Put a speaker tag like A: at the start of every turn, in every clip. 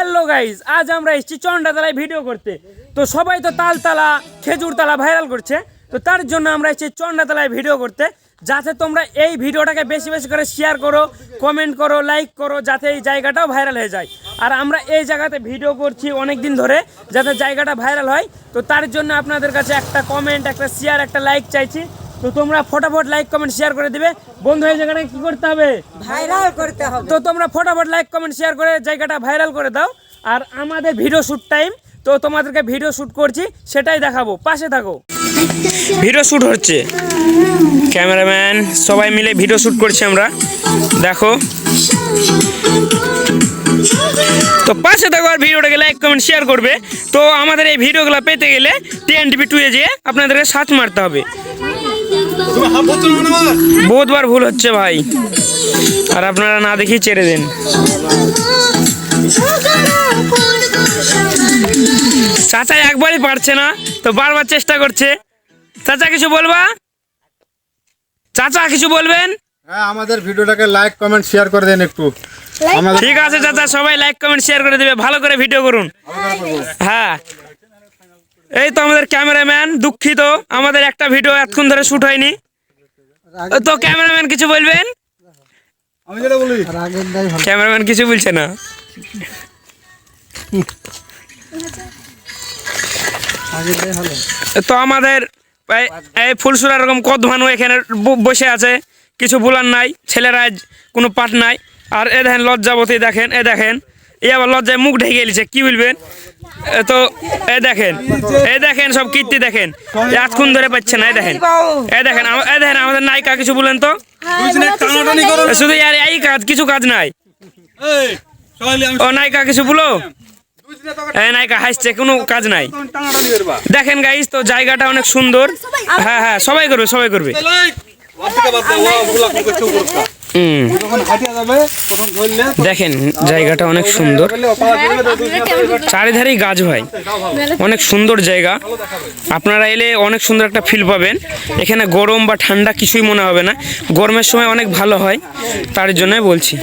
A: Hello guys আজ আমরা এসেছি চন্ডাতলায় ভিডিও করতে। তো সবাই তো তালতলা, খেজুরতলা ভাইরাল করছে। তো তার জন্য আমরা এসেছি চন্ডাতলায় ভিডিও করতে। যাতে তোমরা এই ভিডিওটাকে বেশি বেশি করে শেয়ার করো কমেন্ট করো লাইক করো, যাতে এই জায়গাটাও ভাইরাল হয়ে যায়। আর আমরা এই জায়গাতে ভিডিও করছি অনেক দিন ধরে, যাতে জায়গাটা ভাইরাল হয়। তো তার জন্য আপনাদের কাছে একটা কমেন্ট একটা শেয়ার একটা লাইক চাইছি। তো তোমরা ফটাফট লাইক কমেন্ট শেয়ার করে দিবে। বন্ধু এই জায়গাটায় কি করতে হবে?
B: ভাইরাল করতে হবে।
A: তো তোমরা ফটাফট লাইক কমেন্ট শেয়ার করে জায়গাটা ভাইরাল করে দাও। আর আমাদের ভিডিও শ্যুট টাইম তো তোমাদেরকে ভিডিও শ্যুট করছি সেটাই দেখাবো। পাশে থাকো। ভিডিও শ্যুট হচ্ছে। ক্যামেরাম্যান সবাই মিলে ভিডিও শ্যুট করছি আমরা। দেখো। তো পাশে থাকো আর ভিডিওটাকে লাইক কমেন্ট শেয়ার করবে। তো আমাদের এই ভিডিওগুলো পেতে গেলে টিএনটিভি টুয়ে যেয়ে আপনাদেরকে সাথ মারতে হবে। বহুতবার ভুল হচ্ছে ভাই। আর আপনারা না দেখি ছেড়ে দিন। চাচা একবারই পারছে না তো বারবার চেষ্টা করছে। চাচা কিছু বলবা? চাচা কিছু বলবেন?
C: হ্যাঁ আমাদের ভিডিওটাকে লাইক কমেন্ট শেয়ার করে দেন একটু।
A: ঠিক আছে চাচা সবাই লাইক কমেন্ট শেয়ার করে দেবে ভালো করে ভিডিও করুন। হ্যাঁ। এই তো আমাদের ক্যামেরাম্যান দুঃখিত আমাদের একটা ভিডিও এতক্ষণ ধরে শুট হয়নি। তো ক্যামেরাম্যান কিছু বলবেন?
C: আমি যেটা বলি।
A: ক্যামেরাম্যান কিছু বলছে না। তো আমাদের এই- এই ফুলসুরা এরকম কদ ভানু এখানে বসে আছে? কিছু বলার নাই ছেলেরা কোনো পাঠ নাই। আর এ দেখেন লজ্জাবতী দেখেন এ দেখেন। এ আবার লজ্জায় মুখ ঢেকে গেছে কি বলবেন? এ তো এ দেখেন এ দেখেন সব কীর্তি দেখেন এতক্ষণ ধরে পাচ্ছে না এ দেখেন এ দেখেন এ দেখেন আমাদের নায়িকা কিছু বলেন তো? শুধু আর এই কাজ কিছু কাজ নাই। ও নায়িকা কিছু বলো? এই নায়িকা হাসছে কোনো কাজ নাই। দেখেন গাইস তো জায়গাটা অনেক সুন্দর। হ্যাঁ হ্যাঁ সবাই করবে সবাই করবে। দেখেন জায়গাটা অনেক সুন্দর। চারিধারেই গাছ ভাই অনেক সুন্দর জায়গা। আপনারা এলে অনেক সুন্দর একটা ফিল পাবেন। এখানে গরম বা ঠান্ডা কিছুই মনে হবে না। গরমের সময় অনেক ভালো হয়। তার জন্যই বলছি।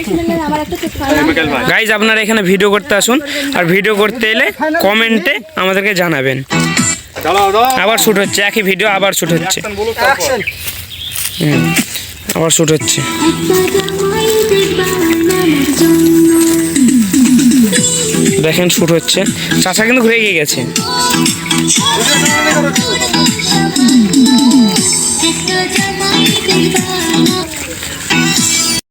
A: গাইজ আপনারা এখানে ভিডিও করতে আসুন। আর ভিডিও করতে এলে কমেন্টে আমাদেরকে জানাবেন। আবার শ্যুট হচ্ছে। একই ভিডিও আবার শ্যুট হচ্ছে। হুম, আবার শুট হচ্ছে দেখেন শুট হচ্ছে। চাষা কিন্তু ঘুরে গিয়ে গেছে।